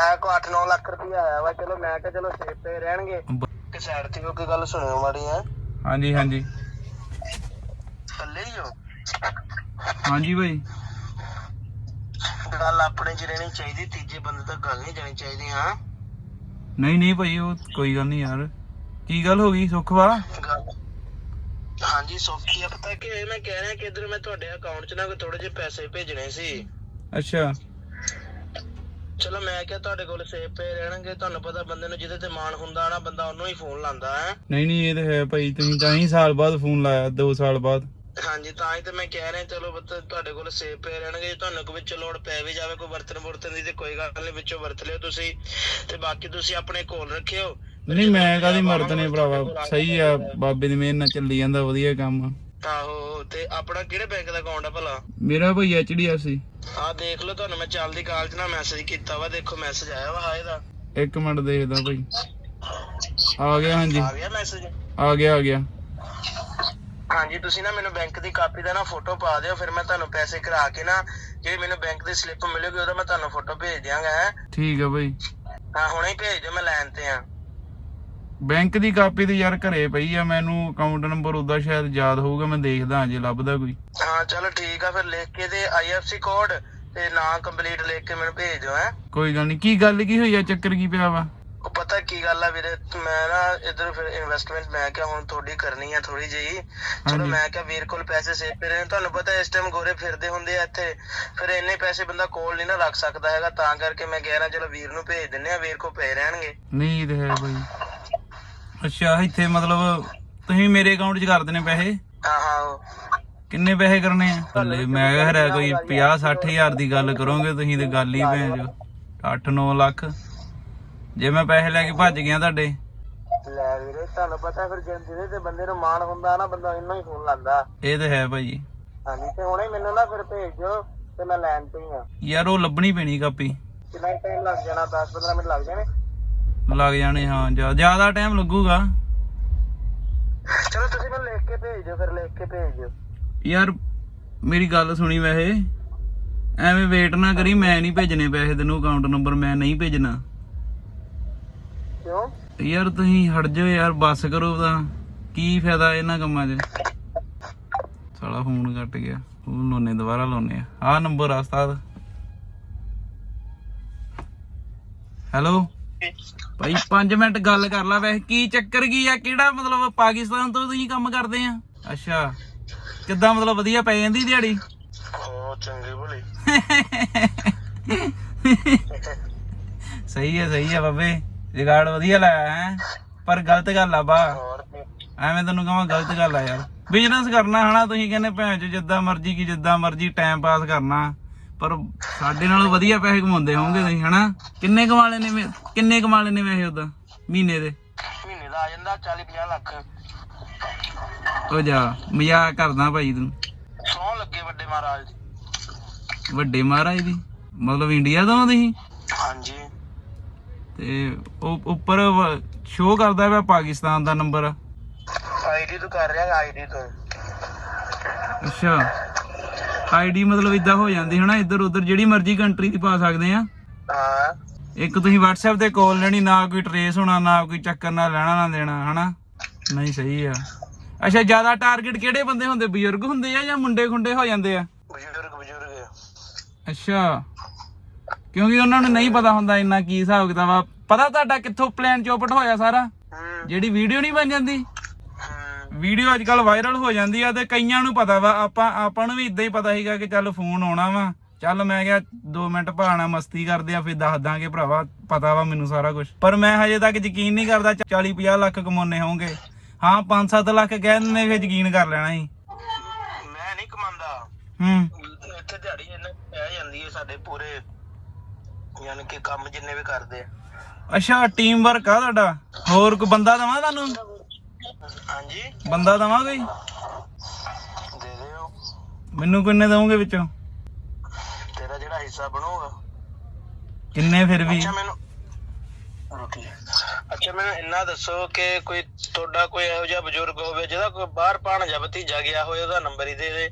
ਆਇਆ ਕੋ 8-9 ਲੱਖ ਰੁਪਇਆ ਆਇਆ ਵਾ ਚਲੋ ਮੈਂ ਕਿਹਾ ਚਲੋ ਸੇਫ ਤੇ ਰਹਿਣਗੇ। ਕਿ ਸਾਈਡ ਤੇ ਹੋ ਕੇ ਗੱਲ ਸੁਣਿਓ ਮਾੜੀ ਹੈ। ਹਾਂਜੀ ਹਾਂਜੀ। ਥੱਲੇ ਹੀ ਹੋ। ਹਾਂਜੀ ਭਾਈ ਗੱਲ ਆਪਣੇ ਚ ਰਹਿਣੀ ਚਾਹੀਦੀ ਤੀਜੇ ਬੰਦੇ ਤੱਕ ਗੱਲ ਨਹੀਂ ਜਾਣੀ ਚਾਹੀਦੀ ਹਾਂ। ਨਹੀਂ ਨਹੀਂ ਭਾਈ ਉਹ ਕੋਈ ਗੱਲ ਨਹੀਂ ਯਾਰ। ਕੀ ਗੱਲ ਹੋ ਗਈ ਸੁੱਖ ਵਾ ਗੱਲ ਹਾਂਜੀ ਸੌਖੀ ਆ। ਪਤਾ ਕਿ ਮੈਂ ਕਹਿ ਰਿਹਾ ਕਿ ਇਧਰ ਮੈਂ ਤੁਹਾਡੇ ਅਕਾਊਂਟ 'ਚ ਨਾ ਕੋਈ ਥੋੜੇ ਜਿਹੇ ਪੈਸੇ ਭੇਜਣੇ ਸੀ। ਅੱਛਾ। ਚਲੋ ਮੈਂ ਕਿਹਾ ਤੁਹਾਡੇ ਕੋਲ ਸੇਵ ਪਏ ਰਹਿਣਗੇ ਤੁਹਾਨੂੰ ਪਤਾ ਬੰਦੇ ਨੂੰ ਜਿਹਦੇ ਤੇ ਮਾਣ ਹੁੰਦਾ ਨਾ ਬੰਦਾ ਉਹਨੂੰ ਹੀ ਫੋਨ ਲਾਉਂਦਾ ਹੈ। ਨਹੀਂ ਨਹੀਂ ਇਹ ਤਾਂ ਹੈ ਭਾਈ ਤੁਸੀਂ ਤਾਂ ਹੀ ਸਾਲ ਬਾਅਦ ਫੋਨ ਲਾਇਆ 2 ਸਾਲ ਬਾਅਦ। ਹਾਂਜੀ ਤਾਂ ਹੀ ਤੇ ਮੈਂ ਕਹਿ ਰਿਹਾ ਚਲੋ ਬੱਤ ਤੁਹਾਡੇ ਕੋਲ ਸੇਵ ਪਏ ਰਹਿਣਗੇ ਤੁਹਾਨੂੰ ਕੋਈ ਵਿੱਚ ਲੋੜ ਪੈ ਵੀ ਜਾਵੇ ਕੋਈ ਵਰਤਨ ਵਰਤਨ ਦੀ ਤੇ ਕੋਈ ਗੱਲ ਨਹੀਂ ਵਿੱਚੋਂ ਵਰਤ ਲਿਓ ਤੁਸੀਂ ਤੇ ਬਾਕੀ ਤੁਸੀਂ ਆਪਣੇ ਕੋਲ ਰੱਖਿਓ। ਨਹੀਂ ਮੈਂ ਕਾਦੀ ਮਰਦ ਨੇ ਭਰਾਵਾ ਸਹੀ ਆ ਬਾਬੇ ਦੀ ਮਿਹਰ ਨਾਲ ਚੱਲੀ ਜਾਂਦਾ ਵਧੀਆ ਕੰਮ ਆਹੋ ਤੇ ਆਪਣਾ ਕਿਹੜੇ ਬੈਂਕ ਦਾ ਅਕਾਊਂਟ ਆ ਭਲਾ? ਮੇਰਾ ਭਾਈ ਐਚਡੀਐਫਸੀ ਆਹ ਦੇਖ ਲਓ ਤੁਹਾਨੂੰ ਮੈਂ ਚੱਲਦੀ ਕਾਲ 'ਚ ਨਾ ਮੈਸੇਜ ਕੀਤਾ ਵਾ ਦੇਖੋ ਮੈਸੇਜ ਆਇਆ ਵਾ ਹਾਏ ਦਾ ਇੱਕ ਮਿੰਟ ਦੇਖਦਾ ਭਾਈ। ਆ ਗਿਆ ਹਾਂਜੀ। ਆ ਗਿਆ ਮੈਸੇਜ ਆ ਗਿਆ ਆ ਗਿਆ। ਹਾਂਜੀ ਤੁਸੀਂ ਨਾ ਮੈਨੂੰ ਬੈਂਕ ਦੀ ਕਾਪੀ ਦਾ ਨਾ ਫੋਟੋ ਪਾ ਦਿਓ ਫਿਰ ਮੈਂ ਤੁਹਾਨੂੰ ਪੈਸੇ ਕਰਾ ਕੇ ਨਾ ਜਿਹੜੀ ਮੈਨੂੰ ਬੈਂਕ ਦੀ ਸਲਿੱਪ ਮਿਲੇਗੀ ਉਹਦਾ ਮੈਂ ਤੁਹਾਨੂੰ ਫੋਟੋ ਭੇਜ ਦਿਆਂਗਾ ਹੈ। ਠੀਕ ਆ ਭਾਈ। ਹਾਂ ਹੁਣੇ ਹੀ ਭੇਜ ਦਿਓ ਮੈਂ ਲਾਈਨ ਤੇ ਆ। ਬੈਂਕ ਦੀ ਕਾਪੀ ਤੇ ਯਾਰ ਘਰੇ ਪਈ ਆ ਮੈਨੂੰ ਅਕਾਊਂਟ ਨੰਬਰ ਉਹਦਾ ਸ਼ਾਇਦ ਯਾਦ ਹੋਊਗਾ ਮੈਂ ਦੇਖਦਾ ਜੇ ਲੱਭਦਾ ਕੋਈ। ਹਾਂ ਚਲੋ ਠੀਕ ਆ ਫਿਰ ਲਿਖ ਕੇ ਤੇ ਆਈਐਫਸੀ ਕੋਡ ਤੇ ਨਾਂ ਕੰਪਲੀਟ ਲਿਖ ਕੇ ਮੈਨੂੰ ਭੇਜ ਦਿਓ ਹੈ। ਕੋਈ ਗੱਲ ਨਹੀਂ ਕੀ ਗੱਲ ਕੀ ਹੋਈ ਆ? ਚੱਕਰ ਕੀ ਪਿਆ ਵਾ? ਉਹ ਪਤਾ ਕੀ ਗੱਲ ਆ ਵੀਰੇ ਮੈਂ ਨਾ ਇਧਰ ਫਿਰ ਇਨਵੈਸਟਮੈਂਟ ਮੈਂ ਕਿਹਾ ਹੁਣ ਤੁਹਾਡੀ ਕਰਨੀ ਆ ਥੋੜੀ ਜਿਹੀ। ਚਲੋ। ਮੈਂ ਕਿਹਾ ਵੀਰ ਕੋਲ ਪੈਸੇ ਸੇਵ ਪਏ ਰਹੇ। ਤੁਹਾਨੂੰ ਪਤਾ ਇਸ ਟਾਈਮ ਗੋਰੇ ਫਿਰਦੇ ਹੁੰਦੇ ਆ ਇੱਥੇ। ਫਿਰ ਇੰਨੇ ਪੈਸੇ ਬੰਦਾ ਕੋਲ ਨਹੀਂ ਨਾ ਰੱਖ ਸਕਦਾ ਹੈਗਾ ਤਾਂ ਕਰਕੇ ਮੈਂ ਕਹਿ ਰਿਹਾ ਚਲੋ ਵੀਰ ਨੂੰ ਭੇਜ ਦਿੰਨੇ ਆ ਵੀਰ ਕੋ ਪਏ ਰਹਿਣਗੇ। ਨਹੀਂ ਇਹ ਤੇ ਹੈ ਅੱਛਾ ਇੱਥੇ ਮਤਲਬ ਤੁਸੀਂ ਮੇਰੇ ਅਕਾਊਂਟ 'ਚ ਕਰ ਦੇਣੇ ਪੈਸੇ? ਹਾਂ ਹਾਂ ਉਹ। ਕਿੰਨੇ ਪੈਸੇ ਕਰਨੇ ਆ? ਹਲੇ ਮੈਂ ਕਿਹਾ ਹਰਾ ਕੋਈ 50 60 ਹਜ਼ਾਰ ਦੀ ਗੱਲ ਕਰੋਗੇ ਤੁਸੀਂ ਤੇ ਗੱਲ ਹੀ ਭੈਣ ਜੋ 8-9 ਲੱਖ। ਜੇ ਮੈਂ ਪੈਸੇ ਲੈ ਕੇ ਭੱਜ ਗਿਆ ਤੁਹਾਡੇ। ਲੈ ਵੀਰੇ ਤੁਹਾਨੂੰ ਪਤਾ ਫਿਰ ਜੇ ਜਿਹਦੇ ਤੇ ਬੰਦੇ ਨੂੰ ਮਾਣ ਹੁੰਦਾ ਨਾ ਬੰਦਾ ਇੰਨਾ ਹੀ ਫੋਨ ਲਾਂਦਾ। ਇਹ ਤੇ ਹੈ ਭਾਈ। ਹਾਂਜੀ ਤੇ ਹੁਣੇ ਮੈਨੂੰ ਨਾ ਫਿਰ ਭੇਜ ਦਿਓ ਤੇ ਮੈਂ ਲੈਣ ਤੇ ਹੀ ਆ। ਯਾਰ ਉਹ ਲੱਭਣੀ ਪੈਣੀ ਕਾਪੀ। ਕਿੰਨਾ ਟਾਈਮ ਲੱਗ ਜਾਣਾ 10-15 ਮਿੰਟ ਲੱਗ ਜਾਣੇ। ਲੱਗ ਜਾਣੇ ਹਾਂ ਜਿਆ- ਜ਼ਿਆਦਾ ਟਾਈਮ ਲੱਗੂਗਾ। ਚਲੋ ਤੁਸੀਂ ਮੈਨੂੰ ਲਿਖ ਕੇ ਭੇਜ ਦਿਓ ਫਿਰ ਲਿਖ ਕੇ ਭੇਜ। ਦਿਓ ਯਾਰ ਮੇਰੀ ਗੱਲ ਸੁਣੀ ਵੈਸੇ। ਐਵੇਂ ਵੇਟ ਨਾ ਕਰੀ ਮੈਂ ਨਹੀਂ ਭੇਜਣੇ ਪੈਸੇ ਤੈਨੂੰ ਅਕਾਊਂਟ ਨੰਬਰ ਮੈਂ ਨਹੀਂ ਭੇਜਣਾ। ਕਿਉਂ? ਯਾਰ ਤੁਸੀਂ ਹਟ ਜਾਓ ਯਾਰ ਬੱਸ ਕਰੋ ਤਾਂ। ਕੀ ਫਾਇਦਾ ਇਹਨਾਂ ਕੰਮਾਂ 'ਚ? ਸਾਲਾ ਫੋਨ ਕੱਟ ਗਿਆ। ਉਹ ਲੋਨੇ ਦੁਬਾਰਾ ਲਾਉਨੇ ਆ। ਨੰਬਰ ਆ ਉਸਤਾਦ। ਹੈਲੋ ਭਾਈ 5 ਮਿੰਟ ਗੱਲ ਕਰ ਲਾ ਵੈਸੇ ਕੀ ਚੱਕਰ ਕੀ ਆ? ਕਿਹੜਾ ਮਤਲਬ ਪਾਕਿਸਤਾਨ ਤੋਂ ਤੁਸੀਂ ਕੰਮ ਕਰਦੇ ਆ? ਅੱਛਾ ਕਿੱਦਾਂ ਮਤਲਬ ਵਧੀਆ ਪੈ ਜਾਂਦੀ ਦਿਹਾੜੀ? ਹੋ ਚੰਗੀ ਭਲੀ। ਸਹੀ ਹੈ ਸਹੀ ਹੈ ਬਾਬੇ ਜਗਾੜ ਵਧੀਆ ਲਾਇਆ ਹੈ ਪਰ ਗਲਤ ਗੱਲ ਆ ਬਾ। ਐਵੇਂ ਤੈਨੂੰ ਕਹਾਂ ਗਲਤ ਗੱਲ ਆ ਯਾਰ। ਬਿਜ਼ਨਸ ਕਰਨਾ ਹਨਾ ਤੁਸੀਂ ਕਹਿੰਦੇ ਭੈਣ ਚ ਜਿੱਦਾਂ ਮਰਜ਼ੀ ਕੀ ਜਿੱਦਾਂ ਮਰਜ਼ੀ ਟਾਈਮ ਪਾਸ ਕਰਨਾ। ਪਰ ਸਾਡੇ ਨਾਲੋਂ ਵਧੀਆ ਪੈਸੇ ਕਮਾਉਂਦੇ ਹੋਵੋਗੇ ਤੁਸੀਂ ਹਨਾ? ਕਿੰਨੇ ਕਮਾ ਲੈਨੇ ਵੇ- ਕਿੰਨੇ ਕਮਾ ਲੈਨੇ ਵੈਸੇ ਉਦਾਂ ਮਹੀਨੇ ਦੇ? ਮਹੀਨੇ ਦਾ ਆ ਜਾਂਦਾ 40-50 ਲੱਖ। ਉਹ ਜਾ ਮਜ਼ਾਕ ਕਰਦਾ ਭਾਈ ਤੂੰ। ਸੌ ਲੱਗੇ ਵੱਡੇ ਮਹਾਰਾਜ ਦੀ। ਵੱਡੇ ਮਹਾਰਾਜ ਦੀ? ਮਤਲਬ ਇੰਡੀਆ ਤੋਂ ਹੋ ਤੁਸੀਂ? ਹਾਂਜੀ। ਤੇ ਉਹ ਉੱਪਰ ਸ਼ੋਅ ਕਰਦਾ ਪਿਆ ਪਾਕਿਸਤਾਨ ਦਾ ਨੰਬਰ ਆਈਡੀ ਤੋਂ ਕਰ ਰਿਹਾ ਆਈਡੀ ਤੋਂ। ਅੱਛਾ। ਆਈਡੀ ਮਤਲਬ ਇਦਾਂ ਹੋ ਜਾਂਦੀ ਹਨਾ? ਇੱਧਰ ਉੱਧਰ ਜਿਹੜੀ ਮਰਜ਼ੀ ਕੰਟਰੀ ਦੀ ਪਾ ਸਕਦੇ ਆ। ਹਾਂ। ਇੱਕ ਤੁਸੀਂ WhatsApp ਤੇ ਕਾਲ ਲੈਣੀ ਨਾ ਕੋਈ ਟਰੇਸ ਹੋਣਾ ਨਾ ਕੋਈ ਚੱਕਰ ਨਾ ਲੈਣਾ ਨਾ ਦੇਣਾ ਹਨਾ? ਨਹੀਂ ਸਹੀ ਆ। ਅੱਛਾ ਜ਼ਿਆਦਾ ਟਾਰਗੇਟ ਕਿਹੜੇ ਬੰਦੇ ਹੁੰਦੇ? ਬਜ਼ੁਰਗ ਹੁੰਦੇ ਆ ਜਾਂ ਮੁੰਡੇ ਖੁੰਡੇ ਹੋ ਜਾਂਦੇ ਆ? ਬਜ਼ੁਰਗ ਬਜ਼ੁਰਗ। ਅੱਛਾ। ਕਿਉਂਕਿ ਉਹਨਾਂ ਨੂੰ ਨਹੀਂ ਪਤਾ ਹੁੰਦਾ ਇੰਨਾ ਕੀ ਹਿਸਾਬ ਕਿਤਾਬ ਆ। ਪਤਾ ਤੁਹਾਡਾ ਕਿੱਥੋਂ ਪਲਾਨ ਚੌਪਟ ਹੋਇਆ ਸਾਰਾ? ਜਿਹੜੀ ਵੀਡੀਓ ਨਹੀਂ ਬਣ ਜਾਂਦੀ? ਵੀਡੀਓ ਅੱਜ ਕੱਲ ਵਾਇਰਲ ਹੋ ਜਾਂਦੀ ਆ ਤੇ ਕਈਆਂ ਨੂੰ ਪਤਾ ਵਾ ਆਪਾਂ ਆਪਾਂ ਨੂੰ ਵੀ ਇਦਾਂ ਹੀ ਪਤਾ ਸੀਗਾ ਕਿ ਚੱਲ ਫੋਨ ਆਉਣਾ ਵਾ। ਚੱਲ ਮੈਂ ਕਿਹਾ 2 ਮਿੰਟ ਭਾਣਾ ਮਸਤੀ ਕਰਦੇ ਆ ਫਿਰ ਦੱਸ ਦਾਂਗੇ ਭਰਾਵਾ ਪਤਾ ਵਾ ਮੈਨੂੰ ਸਾਰਾ ਕੁਝ ਪਰ ਮੈਂ ਹਜੇ ਤੱਕ ਯਕੀਨ ਨਹੀਂ ਕਰਦਾ 40 50 ਲੱਖ ਕਮਾਉਣੇ ਹੋਣਗੇ ਹਾਂ 5-7 ਲੱਖ ਕਹਿ ਦਿੰਦੇ ਫਿਰ ਯਕੀਨ ਕਰ ਲੈਣਾ ਸੀ। ਮੈਂ ਨਹੀਂ ਕਮਾਉਂਦਾ। ਹੂੰ। ਇੱਥੇ ਦਿਹਾੜੀ ਇਹਨਾਂ ਪੈ ਜਾਂਦੀ ਹੈ ਸਾਡੇ ਪੂਰੇ ਯਾਨੀ ਕਿ ਕੰਮ ਜਿੰਨੇ ਵੀ ਕਰਦੇ ਆ। ਅੱਛਾ ਟੀਮ ਵਰਕ ਆ ਤੁਹਾਡਾ? ਹੋਰ ਕੋਈ ਬੰਦਾ ਦਵਾਂ ਤੁਹਾਨੂੰ? ਹਾਂਜੀ। ਬੰਦਾ ਦਵਾਂ ਕੋਈ ਦੇ ਦਿਓ। ਮੈਨੂੰ ਕਿੰਨੇ ਦਵੋਗੇ ਵਿੱਚੋਂ? ਤੇਰਾ ਜਿਹੜਾ ਹਿੱਸਾ ਬਣੂਗਾ। ਕਿੰਨੇ ਫਿਰ ਵੀ? ਅੱਛਾ ਮੈਨੂੰ ਰੋਟੀ ਅੱਛਾ ਮੈਨੂੰ ਇੰਨਾ ਦੱਸੋ ਕਿ ਕੋਈ ਤੁਹਾਡਾ ਕੋਈ ਇਹੋ ਜਿਹਾ ਬਜ਼ੁਰਗ ਹੋਵੇ ਜਿਹਦਾ ਕੋਈ ਬਾਹਰ ਭਾਣਜਾ ਭਤੀਜਾ ਗਿਆ ਹੋਵੇ ਉਹਦਾ ਨੰਬਰ ਹੀ ਦੇ ਦੇ।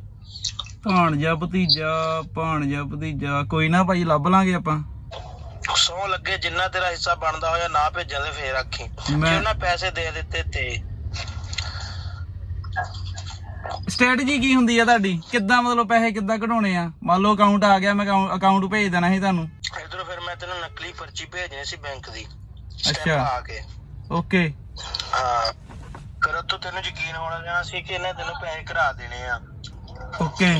ਭਾਣਜਾ ਭਤੀਜਾ ਭਾਣਜਾ ਭਤੀਜਾ ਕੋਈ ਨਾ ਭਾਈ ਲੱਭ ਲਾਂਗੇ ਆਪਾਂ। ਸੌ ਲੱਗੇ ਜਿੰਨਾ ਤੇਰਾ ਹਿੱਸਾ ਬਣਦਾ ਹੋਇਆ ਨਾ ਭੇਜਣ ਦੇ ਫੇਰ ਆਖੀ। ਮੈਂ- ਜੇ ਉਹਨਾਂ ਪੈਸੇ ਦੇ ਦਿੱਤੇ ਤੇ ਸਟ੍ਰੈਟਜੀ ਕੀ ਹੁੰਦੀ ਆ ਤੁਹਾਡੀ? ਕਿੱਦਾਂ ਮਤਲਬ ਪੈਸੇ ਕਿੱਦਾਂ ਕਢਾਉਣੇ ਆ? ਮੰਨ ਲਓ ਅਕਾਊਂਟ ਆ ਗਿਆ ਮੈਂ ਅਕਾਊਂਟ ਭੇਜ ਦੇਣਾ ਸੀ ਤੁਹਾਨੂੰ। ਇਧਰੋਂ ਫਿਰ ਮੈਂ ਤੈਨੂੰ ਨਕਲੀ ਪਰਚੀ ਭੇਜਣੀ ਸੀ ਬੈਂਕ ਦੀ। ਅੱਛਾ। ਆ ਕੇ। ਓਕੇ ਹਾਂ। ਫਿਰ ਉੱਥੋਂ ਤੈਨੂੰ ਯਕੀਨ ਹੋਣਾ ਜਾਣਾ ਸੀ ਕਿ ਇਹਨੇ ਤੈਨੂੰ ਪੈਸੇ ਕਰਾ ਦੇਣੇ ਆ। ਓਕੇ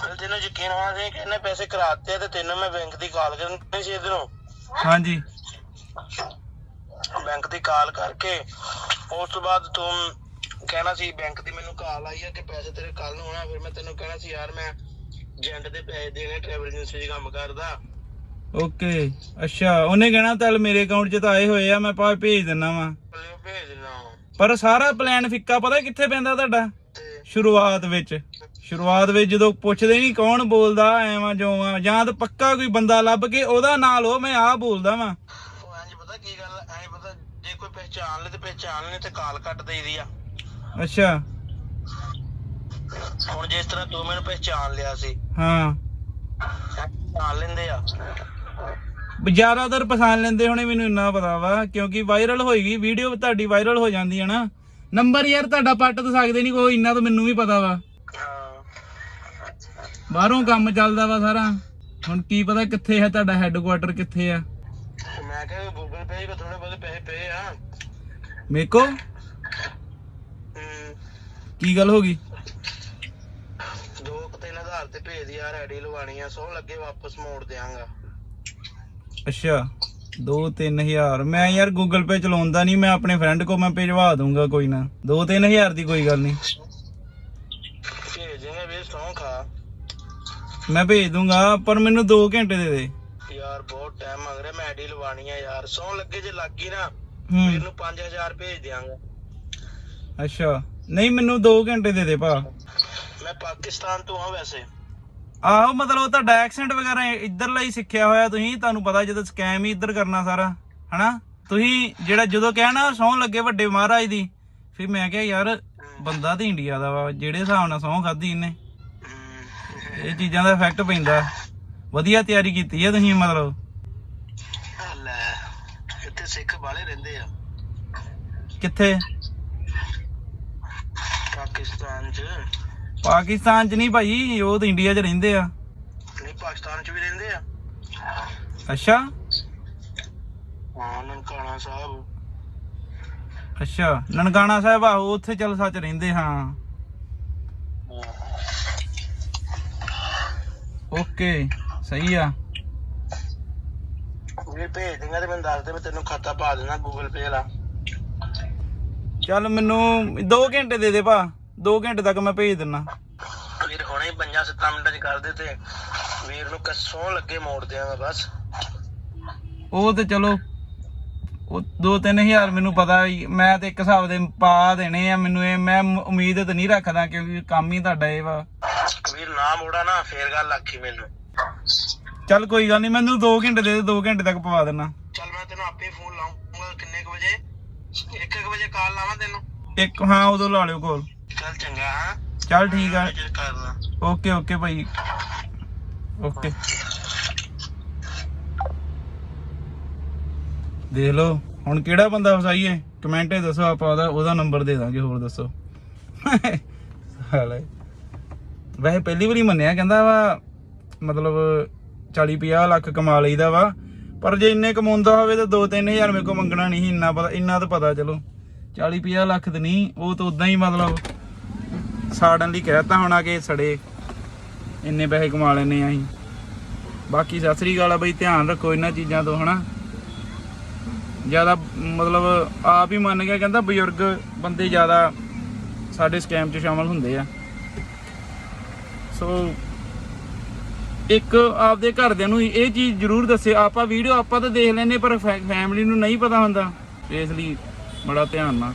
ਫਿਰ ਤੈਨੂੰ ਯਕੀਨ ਹੋਣਾ ਸੀ ਕਿ ਇਹਨੇ ਪੈਸੇ ਕਰਾਤੇ ਆ ਤੇ ਤੈਨੂੰ ਮੈਂ ਬੈਂਕ ਦੀ ਕਾਲ ਕਰਨੀ ਸੀ ਇਧਰੋਂ। ਹਾਂਜੀ। ਬੈਂਕ ਦੀ ਕਾਲ ਕਰਕੇ ਉਸ ਤੋਂ ਬਾਅਦ ਤੂੰ ਕਹਿਣਾ ਸੀ ਬੈਂਕ ਦੀ ਮੈਨੂੰ ਕਾਲ ਆਈ ਆ ਕਿ ਪੈਸੇ ਤੇਰੇ ਕੱਲ ਨੂੰ ਆਉਣਾ ਫਿਰ ਮੈਂ ਤੈਨੂੰ ਕਹਿਣਾ ਸੀ ਯਾਰ ਮੈਂ ਏਜੰਟ ਦੇ ਪੈਸੇ ਦੇਣੇ ਟਰੈਵਲ ਏਜੰਸੀ 'ਚ ਕੰਮ ਕਰਦਾ। ਓਕੇ ਅੱਛਾ ਉਹਨੇ ਕਹਿਣਾ ਚੱਲ ਮੇਰੇ ਅਕਾਊਂਟ 'ਚ ਤਾਂ ਆਏ ਹੋਏ ਆ ਮੈਂ ਪਾ ਭੇਜ ਦਿੰਦਾ ਵਾਂ। ਭੇਜ ਦਿਨਾ ਪਰ ਸਾਰਾ ਪਲਾਨ ਫਿੱਕਾ ਪਤਾ ਕਿੱਥੇ ਪੈਂਦਾ ਤੁਹਾਡਾ? ਸ਼ੁਰੂਆਤ ਵਿੱਚ। ਸ਼ੁਰੂਆਤ ਵਿੱਚ ਜਦੋਂ ਪੁੱਛਦੇ ਨਹੀਂ ਕੌਣ ਬੋਲਦਾ ਐਵਾਂ ਜੋ ਆ ਜਾਂ ਤਾਂ ਪੱਕਾ ਕੋਈ ਬੰਦਾ ਲੱਭ ਕੇ ਉਹਦਾ ਨਾਂ ਲਓ ਮੈਂ ਆਹ ਬੋਲਦਾ ਵਾਂ। ਉਹ ਇੰਜ ਪਤਾ ਕੀ ਗੱਲ ਐ ਪਤਾ ਜੇ ਕੋਈ ਪਹਿਚਾਨ ਲੈ ਤੇ ਪਹਿਚਾਨ ਲੈ ਤੇ ਕਾਲ ਕੱਟ ਦੇਈਦੀ ਆ। ਅੱਛਾ। ਹੁਣ ਜਿਸ ਤਰ੍ਹਾਂ ਤੂੰ ਮੈਨੂੰ ਪਹਿਚਾਨ ਲਿਆ ਸੀ। ਹਾਂ। ਪਹਿਚਾਨ ਲੈਂਦੇ ਆ। ਜ਼ਿਆਦਾਤਰ ਪਛਾਣ ਲੈਂਦੇ ਹੋਣੇ ਮੈਨੂੰ ਇੰਨਾ ਪਤਾ ਵਾ ਕਿਉਂਕਿ ਵਾਇਰਲ ਹੋਏਗੀ ਵੀਡੀਓ ਤੁਹਾਡੀ ਵਾਇਰਲ ਹੋ ਜਾਂਦੀ ਹੈ ਨਾ। ਨੰਬਰ ਯਾਰ ਤੁਹਾਡਾ ਪੱਟ ਤਾਂ ਸਕਦੇ ਨਹੀਂ ਕੋਈ ਇੰਨਾ ਤਾਂ ਮੈਨੂੰ ਵੀ ਪਤਾ ਵਾ। ਬਾਹਰੋਂ ਕੰਮ ਚੱਲਦਾ ਵਾ ਸਾਰਾ। ਹੁਣ ਕੀ ਪਤਾ ਕਿੱਥੇ ਹੈ ਤੁਹਾਡਾ ਹੈੱਡਕੁਆਟਰ ਕਿੱਥੇ ਆ। ਮੈਂ ਕਿਹਾ ਗੂਗਲ ਪੇ ਕੋ ਥੋੜੇ ਬਹੁਤੇ ਪੈਸੇ ਪਏ ਆ। ਮੇਕੋ ਹੂੰ ਕੀ ਗੱਲ ਹੋ ਗਈ? ਦੋ ਕੁ ਤਿੰਨ ਹਜ਼ਾਰ ਤੇ ਭੇਜ ਯਾਰ ਆਈਡੀ ਲਵਾਣੀ ਆ ਸੌ ਲੱਗੇ ਵਾਪਸ ਮੋੜ ਦਿਆਂਗਾ। ਅੱਛਾ 2-3000 ਮੈਂ ਯਾਰ ਗੂਗਲ ਪੇ ਚਲਾਉਂਦਾ ਨਹੀਂ ਮੈਂ ਆਪਣੇ ਫਰੈਂਡ ਕੋ ਮੈਂ ਭੇਜਵਾ ਦੂੰਗਾ ਕੋਈ ਨਾ। 2-3000 ਦੀ ਕੋਈ ਗੱਲ ਨਹੀਂ। ਭੇਜ ਦੇਂਗੇ ਵੀ ਸੌ ਖਾ। ਮੈਂ ਭੇਜ ਦੂੰਗਾ ਪਰ ਮੈਨੂੰ 2 ਘੰਟੇ ਦੇ ਦੇ। ਯਾਰ ਬਹੁਤ ਟਾਈਮ ਮੰਗ ਰਿਹਾ ਮੈਂ ਆਈਡੀ ਲਵਾਣੀ ਆ ਯਾਰ। ਸੌ ਲੱਗੇ ਜੇ ਲੱਗ ਨਾ ਹੂੰ। ਮੈਨੂੰ 5000 ਭੇਜ ਦਿਆਂਗਾ। ਅੱਛਾ। ਨਹੀਂ ਮੈਨੂੰ 2 ਘੰਟੇ ਦੇ ਦੇ ਭਾ। ਮੈਂ ਪਾਕਿਸਤਾਨ ਤੋਂ ਆ ਵੈਸੇ। ਆਹੋ ਮਤਲਬ ਤੁਹਾਡਾ ਐਕਸੈਂਟ ਵਗੈਰਾ ਇੱਧਰਲਾ ਹੀ ਸਿੱਖਿਆ ਹੋਇਆ ਤੁਸੀਂ ਤੁਹਾਨੂੰ ਪਤਾ ਜਦੋਂ ਸਕੈਮ ਹੀ ਇੱਧਰ ਕਰਨਾ ਸਾਰਾ ਹਨਾ? ਤੁਸੀਂ ਜਿਹੜਾ ਜਦੋਂ ਕਹਿਣਾ ਸੌਂ ਲੱਗੇ ਵੱਡੇ ਮਹਾਰਾਜ ਦੀ ਫਿਰ ਮੈਂ ਕਿਹਾ ਯਾਰ ਬੰਦਾ ਤੇ ਇੰਡੀਆ ਦਾ ਵਾ ਜਿਹੜੇ ਹਿਸਾਬ ਨਾਲ ਸੌਂ ਖਾਧੀ ਇਹਨੇ। ਇਹ ਚੀਜ਼ਾਂ ਦਾ ਇਫੈਕਟ ਪੈਂਦਾ। ਵਧੀਆ ਤਿਆਰੀ ਕੀਤੀ ਹੈ ਤੁਸੀਂ ਮਤਲਬ। ਲੈ ਇੱਥੇ ਸਿੱਖ ਬਾਲੇ ਰਹਿੰਦੇ ਆ। ਕਿੱਥੇ? ਪਾਕਿਸਤਾਨ 'ਚ? ਪਾਕਿਸਤਾਨ 'ਚ ਨਹੀਂ ਭਾਈ ਉਹ ਤਾਂ ਇੰਡੀਆ 'ਚ ਰਹਿੰਦੇ ਆ। ਨਹੀਂ ਪਾਕਿਸਤਾਨ 'ਚ ਵੀ ਰਹਿੰਦੇ ਆ? ਅੱਛਾ। ਹਾਂ ਨਨਕਾਣਾ ਸਾਹਿਬ। ਅੱਛਾ ਨਨਕਾਣਾ ਸਾਹਿਬ ਆਹੋ ਉੱਥੇ ਚੱਲ ਸੱਚ ਰਹਿੰਦੇ ਹਾਂ। ਓਕੇ ਸਹੀ ਆ। ਵੀ ਭੇਜ ਦੇਂਗਾ ਤੇ ਮੈਨੂੰ ਦੱਸ ਦੇ ਮੈਂ ਤੈਨੂੰ ਖਾਤਾ ਪਾ ਦੇਣਾ ਗੂਗਲ ਪੇ ਵਾਲਾ। ਚੱਲ ਮੈਨੂੰ 2 ਘੰਟੇ ਦੇ ਦੇ ਭਾ 2 ਘੰਟੇ ਤੱਕ ਮੈਂ ਭੇਜ ਦਿੰਨਾ। ਵੀਰ ਹੁਣੇ ਹੀ ਪੰਜਾਂ ਸੱਤਾਂ ਮਿੰਟਾਂ 'ਚ ਕਰ ਦੇ ਤੇ ਵੀਰ ਨੂੰ ਕੱਸੋਂ ਲੱਗੇ ਮੋੜ ਦਿਆਂਗਾ ਬਸ। ਉਹ ਤੇ ਚਲੋ ਉਹ 2-3000 ਮੈਨੂੰ ਪਤਾ ਮੈਂ ਤੇ ਇੱਕ ਹਿਸਾਬ ਦੇ ਪਾ ਦੇਣੇ ਆ ਮੈਨੂੰ ਇਹ ਮੈਂ ਮ- ਉਮੀਦ ਤੇ ਨਹੀਂ ਰੱਖਦਾ ਕਿਉਂਕਿ ਕੰਮ ਹੀ ਤੁਹਾਡਾ ਇਹ ਵਾ। ਵੀਰ ਨਾ ਮੋੜਾ ਨਾ ਫੇਰ ਗੱਲ ਆਖੀ ਮੈਨੂੰ। ਚੱਲ ਕੋਈ ਗੱਲ ਨਹੀਂ ਮੈਨੂੰ 2 ਘੰਟੇ ਦੇ ਦੇ 2 ਘੰਟੇ ਤੱਕ ਪਵਾ ਦੇਣਾ। ਚੱਲ ਮੈਂ ਤੈਨੂੰ ਆਪੇ ਫੋਨ ਲਾਉਂਗਾ ਕਿੰਨੇ ਕੁ ਵਜੇ? 1 ਵਜੇ ਕਾਲ ਲਾਵਾਂ ਤੈਨੂੰ। ਇੱਕ ਹਾਂ ਉਦੋਂ ਲਾ ਲਿਓ ਕੋਲ ਚੱਲ ਚੰਗਾ ਹਾਂ। ਚੱਲ ਠੀਕ ਆ। ਜੇ ਕਰਨਾ ਓਕੇ ਓਕੇ ਭਾਈ। ਓਕੇ। ਦੇਖ ਲਓ ਹੁਣ ਕਿਹੜਾ ਬੰਦਾ ਫਸਾਈਏ? ਕਮੈਂਟ 'ਚ ਦੱਸੋ ਆਪਾਂ ਉਹਦਾ ਉਹਦਾ ਨੰਬਰ ਦੇ ਦਾਂਗੇ ਹੋਰ ਦੱਸੋ। ਹਾਲੇ ਵੈਸੇ ਪਹਿਲੀ ਵਾਰੀ ਮੰਨਿਆ ਕਹਿੰਦਾ ਵਾ ਮਤਲਬ 40 50 ਲੱਖ ਕਮਾ ਲਈਦਾ ਵਾ। ਪਰ ਜੇ ਇੰਨੇ ਕਮਾਉਂਦਾ ਹੋਵੇ ਤਾਂ 2-3000 ਮੇਰੇ ਕੋ ਮੰਗਣਾ ਨਹੀਂ ਇੰਨਾ ਪਤਾ ਇੰਨਾ ਤਾਂ ਪਤਾ ਚਲੋ। 40 50 ਲੱਖ ਤੇ ਨਹੀਂ, ਉਹ ਤਾਂ ਉਦਾਂ ਹੀ ਮਤਲਬ ਸਾੜਨ ਲਈ ਕਹਿਤਾ ਹੋਣਾ ਕਿ ਸੜੇ। ਇੰਨੇ ਪੈਸੇ ਕਮਾ ਲੈਨੇ ਆ ਅਸੀਂ। ਬਾਕੀ ਸਤਿ ਸ੍ਰੀ ਅਕਾਲ ਆ ਬਈ, ਧਿਆਨ ਰੱਖੋ ਇਹਨਾਂ ਚੀਜ਼ਾਂ ਤੋਂ, ਹਨਾ। ਜ਼ਿਆਦਾ ਮਤਲਬ ਆਪ ਹੀ ਮੰਨ ਗਿਆ, ਕਹਿੰਦਾ ਬਜ਼ੁਰਗ ਬੰਦੇ ਜ਼ਿਆਦਾ ਸਾਡੇ ਸਕੈਮ 'ਚ ਸ਼ਾਮਲ ਹੁੰਦੇ ਆ। ਸੋ ਇੱਕ ਆਪਦੇ ਘਰਦਿਆਂ ਨੂੰ ਇਹ ਚੀਜ਼ ਜ਼ਰੂਰ ਦੱਸੇ, ਆਪਾਂ ਵੀਡੀਓ ਆਪਾਂ ਤਾਂ ਦੇਖ ਲੈਨੇ ਪਰ ਫੈਮਿਲੀ ਨੂੰ ਨਹੀਂ ਪਤਾ ਹੁੰਦਾ। ਇਸ ਲਈ ਬੜਾ ਧਿਆਨ ਨਾਲ।